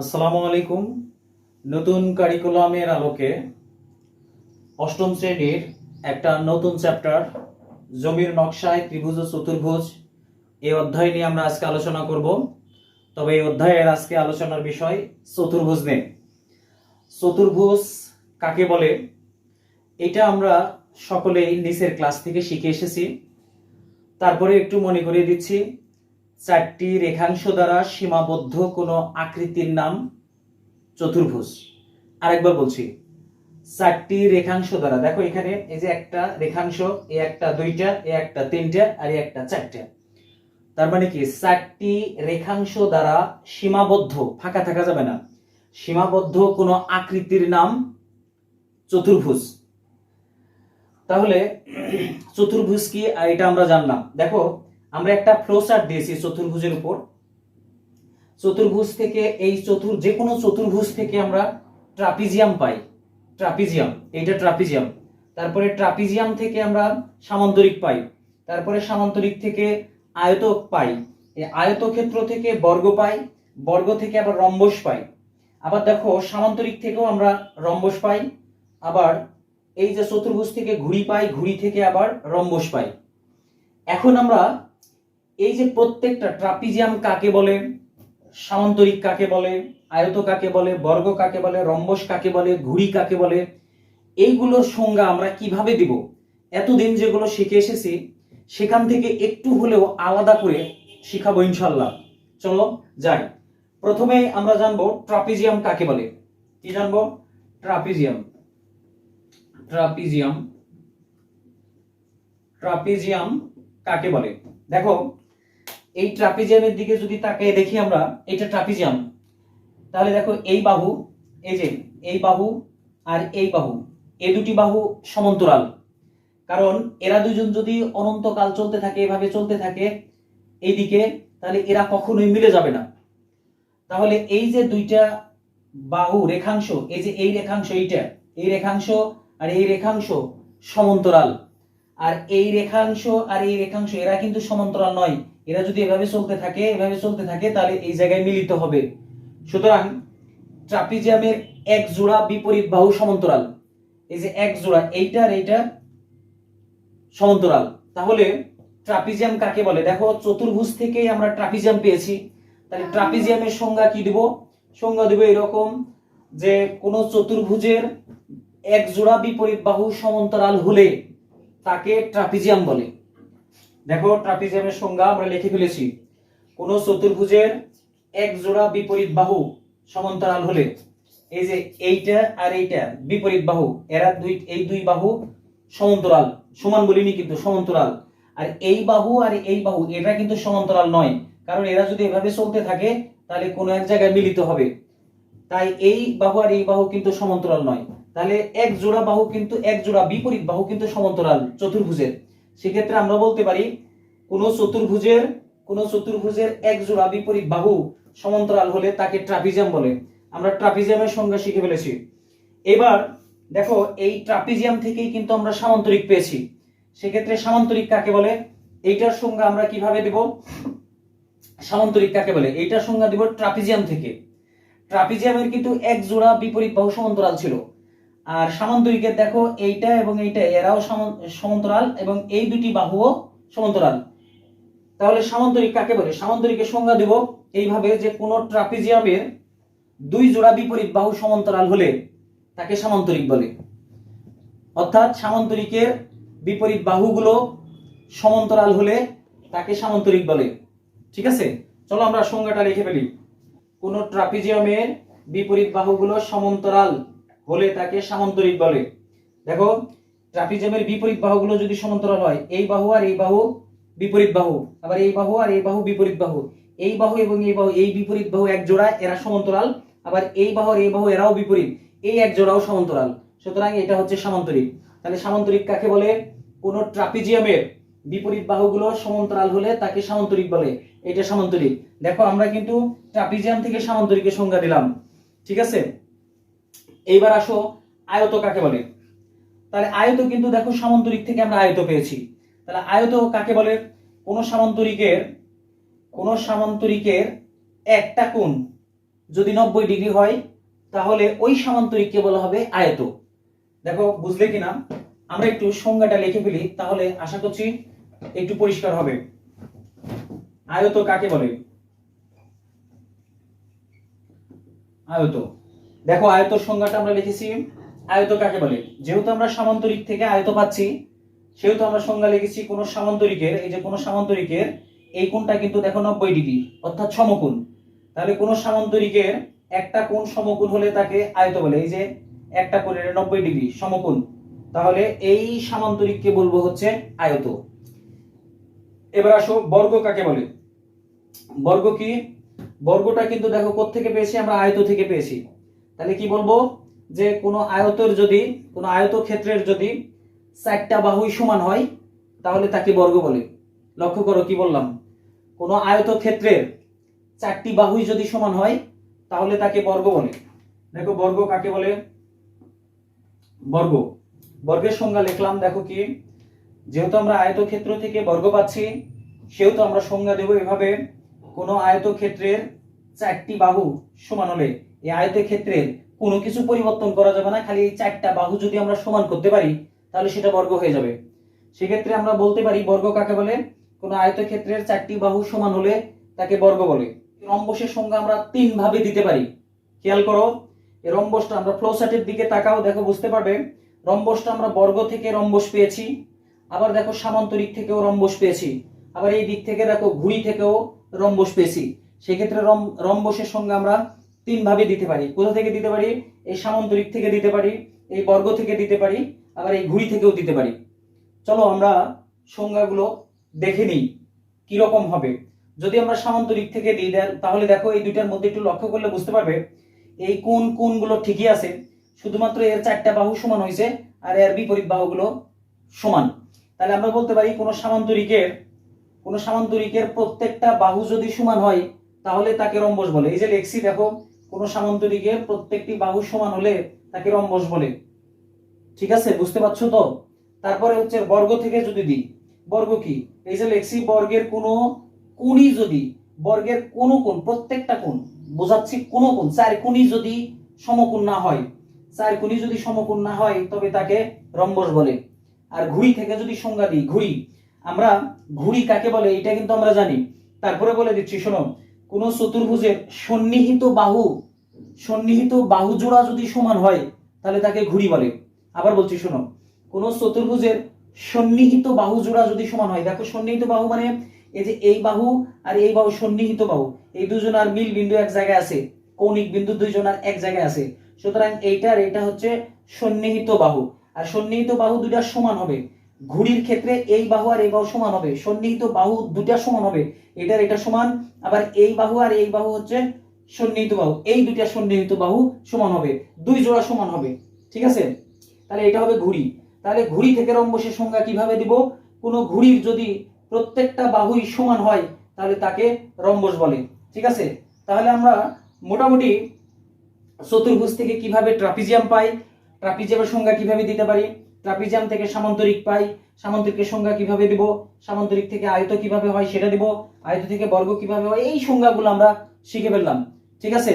আসসালামু আলাইকুম। নতুন কারিকুলামের আলোকে অষ্টম শ্রেণির একটা নতুন চ্যাপ্টার জমির নকশায় ত্রিভুজ ও চতুর্ভুজ। এই অধ্যায় নিয়ে আমরা আজকে আলোচনা করব। তবে এই অধ্যায়ের আজকে আলোচনার বিষয় চতুর্ভুজ নিয়ে। চতুর্ভুজ কাকে বলে? এটা আমরা সকলেই নিচের ক্লাস থেকে শিখে এসেছি। তারপরে একটু মনে করিয়ে দিচ্ছি। চারটি রেখাংশ দ্বারা সীমাবদ্ধ কোনো আকৃতির নাম চতুর্ভুজ। আরেকবার বলছি, চারটি রেখাংশ দ্বারা। দেখো এখানে এই যে একটা রেখাংশ, এ একটা দুইটা, এ একটা তিনটা, আর এ একটা চারটা। তার মানে কি? চারটি রেখাংশ দ্বারা সীমাবদ্ধ, ফাঁকা থাকা যাবে না। সীমাবদ্ধ কোনো আকৃতির নাম চতুর্ভুজ। তাহলে, চতুর্ভুজ কি? আর এটা আমরা জানলাম। দেখো আমরা একটা ফ্লোচার্ট দিয়েছি চতুর্ভুজের উপর। চতুর্ভুজ থেকে এই চতুর যে কোনো চতুর্ভুজ থেকে আমরা ট্রাপিজিয়াম পাই। ট্রাপিজিয়াম, এইটা ট্রাপিজিয়াম। তারপরে ট্রাপিজিয়াম থেকে আমরা সামান্তরিক পাই। তারপরে সামান্তরিক থেকে আয়তক পাই। আয়তক্ষেত্র থেকে বর্গ পাই, বর্গ থেকে আবার রম্বস পাই। আবার দেখো, সামান্তরিক থেকেও আমরা রম্বস পাই। আবার এই যে চতুর্ভুজ থেকে ঘুড়ি পাই, ঘুড়ি থেকে আবার রম্বস পাই। এখন আমরা এই যে প্রত্যেকটা ট্রাপিজিয়াম কাকে বলে? সামান্তরিক কাকে বলে? আয়ত কাকে বলে? বর্গ কাকে বলে? রম্বস কাকে বলে? ঘুড়ি কাকে বলে? এইগুলোর সংজ্ঞা আমরা কীভাবে দিব? এতদিন যেগুলো শিখে এসেছি, সেখান থেকে একটু হলেও আলাদা করে শিখাবো ইনশাল্লাহ চলো, যাই। প্রথমে আমরা জানব ট্রাপিজিয়াম কাকে বলে। কি জানব? ট্রাপিজিয়াম। ট্রাপিজিয়াম। ট্রাপিজিয়াম কাকে বলে? দেখো এই ট্রাপিজিয়ামের দিকে যদি তাকিয়ে দেখি আমরা, এটা ট্রাপিজিয়াম। তাহলে দেখো এই বাহু, এই যে, এই বাহু আর এই বাহু এই দুটি বাহু সমান্তরাল। কারণ এরা দুজন যদি অনন্তকাল চলতে থাকে, এভাবে চলতে থাকে এইদিকে, তাহলে এরা কখনোই মিলে যাবে না। তাহলে এই যে দুইটা বাহু রেখাংশ, এই যে এই রেখাংশ এইটা, এই রেখাংশ আর এই রেখাংশ সমান্তরাল। আর এই রেখাংশ আর এই রেখাংশ, এরা কিন্তু সমান্তরাল নয় এরা যদি এভাবে চলতে থাকে, এভাবে চলতে থাকে, তাহলে এই জায়গায় মিলিত হবে। সুতরাং ট্রাপিজিয়ামের এক জোড়া বিপরীত বাহু সমান্তরাল। এই যে এক জোড়া এইটা আর এইটা সমান্তরাল। তাহলে ট্রাপিজিয়াম কাকে বলে? দেখো, চতুর্ভুজ থেকেই আমরা ট্রাপিজিয়াম পেয়েছি। তাহলে ট্রাপিজিয়ামের সংজ্ঞা কি দিব? সংজ্ঞা দিব এরকম যে কোন চতুর্ভুজের এক জোড়া বিপরীত বাহু সমান্তরাল হলে তাকে ট্রাপিজিয়াম বলে। দেখো ট্রাপিজিয়ামের সংজ্ঞা আমরা লিখে ফেলেছি। কোন চতুর্ভুজের এক জোড়া বিপরীত বাহু সমান্তরাল হলে, এই যে এইটা আর এইটা বিপরীত বাহু, এরা দুই, এই দুই বাহু সমান্তরাল, সমান বলিনি কিন্তু সমান্তরাল। আর এই বাহু আর এই বাহু, এটা কিন্তু সমান্তরাল নয়, কারণ এরা যদি এভাবে চলতে থাকে, তাহলে কোনো এক জায়গায় মিলিত হবে। তাই এই বাহু আর এই বাহু কিন্তু সমান্তরাল নয়। তাহলে এক জোড়া বাহু কিন্তু এক জোড়া বিপরীত বাহু কিন্তু সমান্তরাল, চতুর্ভুজের। সেক্ষেত্রে আমরা বলতে পারি, কোন চতুর্ভুজের কোন চতুর্ভুজের এক জোড়া বিপরীত বাহু সমান্তরাল হলে তাকে ট্রাপিজিয়াম বলে। আমরা ট্রাপিজিয়ামের সংজ্ঞা শিখে ফেলেছি। এবার দেখো, এই ট্রাপিজিয়াম থেকেই কিন্তু আমরা সামান্তরিক পেয়েছি। সেক্ষেত্রে সামান্তরিক কাকে বলে? এইটার সংজ্ঞা আমরা কীভাবে দেব? সামান্তরিক কাকে বলে? এইটার সংজ্ঞা দিব ট্রাপিজিয়াম থেকে। ট্রাপিজিয়ামের কিন্তু এক জোড়া বিপরীত বাহু সমান্তরাল ছিল। আর সামান্তরিকের দেখো এইটা এবং এইটা, এরাও সমান- সমান্তরাল এবং এই দুটি বাহুও সমান্তরাল। তাহলে সামান্তরিক কাকে বলে? সামান্তরিকের সংজ্ঞা দিব এইভাবে যে কোন ট্রাপিজিয়ামের দুই জোড়া বিপরীত বাহু সমান্তরাল হলে তাকে সামান্তরিক বলে। অর্থাৎ সামান্তরিকের বিপরীত বাহুগুলো সমান্তরাল হলে তাকে সামান্তরিক বলে। ঠিক আছে? চলো আমরা সংজ্ঞাটা লিখে ফেলি। কোন ট্রাপিজিয়ামের বিপরীত বাহুগুলো সমান্তরাল। হলে তাকে সামান্তরিক বলে। দেখো ট্রাপিজিয়ামের বিপরীত বাহুগুলো যদি সমান্তরাল হয়, এই বাহু আর এই বাহু বিপরীত বাহু, আবার এই বাহু আর এই বাহু বিপরীত বাহু। এই বাহু এবং এই বাহু, এই বিপরীত বাহু এক জোড়া, এরা সমান্তরাল, আবার এই বাহু আর এই বাহু এরাও বিপরীত, এই এক জোড়াও সমান্তরাল। সুতরাং এটা হচ্ছে সামান্তরিক। তাহলে সামান্তরিক কাকে বলে? কোন ট্রাপিজিয়ামের বিপরীত বাহুগুলো সমান্তরাল হলে তাকে সামান্তরিক বলে। এটা সামান্তরিক। দেখো, আমরা কিন্তু ট্রাপিজিয়াম থেকে সামান্তরিকের সংজ্ঞা দিলাম। ঠিক আছে? এইবার আসো আয়ত কাকে বলে? তাহলে আয়ত কিন্তু দেখো সামান্তরিক থেকে আমরা আয়ত পেয়েছি। তাহলে আয়ত কাকে বলে? কোন সামান্তরিকের কোন সামান্তরিকের একটা কোণ যদি নব্বই ডিগ্রি হয়, তাহলে ওই সামান্তরিককে বলা হবে আয়ত। দেখো, বুঝলে কিনা? আমরা একটু সংজ্ঞাটা লিখে ফেলি, তাহলে আশা করছি একটু পরিষ্কার হবে। আয়ত কাকে বলে? আয়ত। দেখো, আয়তর সংজ্ঞাটা আমরা লিখেছি। আয়ত কাকে বলে? যেহেতু আমরা সামান্তরিক থেকে আয়ত পাচ্ছি, সেহেতু আমরা সংজ্ঞা লিখেছি কোন সামান্তরিকের এই যে কোন সামান্তরিকের এই কোণটা কিন্তু দেখো নব্বই ডিগ্রি, অর্থাৎ সমকোণ। তাহলে কোন সামান্তরিকের একটা কোণ সমকোণ হলে তাকে আয়ত বলে। এই যে একটা কোণের নব্বই ডিগ্রি, সমকোণ। তাহলে এই সামান্তরিককে বলব হচ্ছে আয়ত। এবার আসো, বর্গ কাকে বলে? বর্গ কি? বর্গটা কিন্তু দেখো কোত্থেকে পেয়েছি? আমরা আয়ত থেকে পেয়েছি। তাহলে কি বলব? যে কোনো আয়তের যদি, কোনো আয়ত ক্ষেত্রের যদি চারটা বাহুই সমান হয়, তাহলে তাকে বর্গ বলে। লক্ষ্য করো কি বললাম? কোনো আয়ত ক্ষেত্রের চারটি বাহুই যদি সমান হয়, তাহলে তাকে বর্গ বলে। দেখো বর্গ কাকে বলে? বর্গ। বর্গের সংজ্ঞা লিখলাম, দেখো কি? যেহেতু আমরা আয়তক্ষেত্র থেকে বর্গ পাচ্ছি, সেহেতু আমরা সংজ্ঞা দেব এভাবে, কোনো আয়তক্ষেত্রের চারটি বাহু সমান হলে। এই আয়তক্ষেত্রের কোনো কিছু পরিবর্তন করা যাবে না, খালি এই চারটা বাহু যদি আমরা সমান করতে পারি, তাহলে সেটা বর্গ হয়ে যাবে। সেক্ষেত্রে আমরা বলতে পারি, বর্গ কাকে বলে? কোনো আয়তক্ষেত্রের চারটি বাহু সমান হলে তাকে বর্গ বলে। রম্বসের সংজ্ঞা আমরা তিন ভাবে দিতে পারি। খেয়াল করো, এই রম্বসটা আমরা ফ্লোচার্টের দিকে তাকাও, দেখো বুঝতে পারবে। রম্বসটা আমরা বর্গ থেকে রম্বস পেয়েছি, আবার দেখো সামান্তরিক থেকেও রম্বস পেয়েছি, আবার এই দিক থেকে দেখো ঘুড়ি থেকেও রম্বস পেয়েছি। সেক্ষেত্রে রম, রম্বসের সঙ্গে আমরা তিন ভাবে দিতে পারি। কোথা থেকে দিতে পারি? এই সামান্তরিক থেকে দিতে পারি, এই বর্গ থেকে দিতে পারি, আবার এই ঘুড়ি থেকেও দিতে পারি। চলো আমরা সংজ্ঞাগুলো দেখে নিই কীরকম হবে। যদি আমরা সামান্তরিক থেকে দিই তাহলে দেখো এই দুইটার মধ্যে একটু লক্ষ্য করলে বুঝতে পারবে, এই কোন কোনগুলো ঠিকই আছে। শুধুমাত্র এর চারটা বাহু সমান হয়েছে, আর এর বিপরীত বাহুগুলো সমান। তাহলে আমরা বলতে পারি, কোনো সামান্তরিকের কোনো সামান্তরিকের প্রত্যেকটা বাহু যদি সমান হয়, তাহলে তাকে রম্বস বলে। এই যে লেখছি, দেখো কোনো সামান্তরিকের প্রত্যেকটি বাহু সমান হলে তাকে রম্বস বলে। ঠিক আছে? বুঝতে পারছ তো? তারপরে হচ্ছে বর্গ থেকে যদি দিই, বর্গ কি? এই যে লেখছি বর্গের কোনো কোণই যদি, বর্গের কোনো কোণ, প্রত্যেকটা কোণ, বোঝাচ্ছি কোনো কোণ, চার কোণই যদি সমকোণ না হয়, চার কোণই যদি সমকোণ না হয়, তবে তাকে রম্বস বলে। আর ঘুড়ি থেকে যদি সংজ্ঞা দিই, ঘুড়ি, আমরা ঘুড়ি কাকে বলে? এটা কিন্তু আমরা জানি। তারপরে বলে দিচ্ছি, শোনো কোন চতুর্ভুজের সন্নিহিত বাহু সন্নিহিত বাহু জোড়া যদি সমান হয়, তাহলে তাকে ঘুড়ি বলে। আবার বলছি, শোনো, কোন চতুর্ভুজের সন্নিহিত বাহু জোড়া যদি সমান হয়, দেখো সন্নিহিত বাহু মানে এই যে এই বাহু আর এই বাহু সন্নিহিত বাহু, এই দুজন আর মিল বিন্দু এক জায়গায় আছে, কৌণিক বিন্দু দুইজন আর এক জায়গায় আছে। সুতরাং এইটা আর এইটা হচ্ছে সন্নিহিত বাহু। আর সন্নিহিত বাহু দুইটা সমান হবে। ঘুড়ির ক্ষেত্রে এই বাহু আর এই বাহু সমান হবে। সন্নিহিত বাহু দুটা সমান হবে। এটার এটা সমান, আবার এই বাহু আর এই বাহু হচ্ছে সন্নিহিত বাহু। এই দুইটা সন্নিহিত বাহু সমান হবে। দুই জোড়া সমান হবে। ঠিক আছে? তাহলে এটা হবে ঘুড়ি। তাহলে ঘুড়ি থেকে রম্বসের সংজ্ঞা কীভাবে দিব? কোনো ঘুড়ির যদি প্রত্যেকটা বাহুই সমান হয়, তাহলে তাকে রম্বস বলে। ঠিক আছে? তাহলে আমরা মোটামুটি চতুর্ভুজ থেকে কীভাবে ট্রাপিজিয়াম পাই, ট্রাপিজিয়ামের সংজ্ঞা কীভাবে দিতে পারি? ট্রাপিজিয়াম থেকে সামান্তরিক পাই সামান্তরিকের সংজ্ঞা কীভাবে দিব? সামান্তরিক থেকে আয়ত কীভাবে হয় সেটা দিব? আয়ত থেকে বর্গ কীভাবে হয়? এই সংজ্ঞাগুলো আমরা শিখে ফেললাম। ঠিক আছে?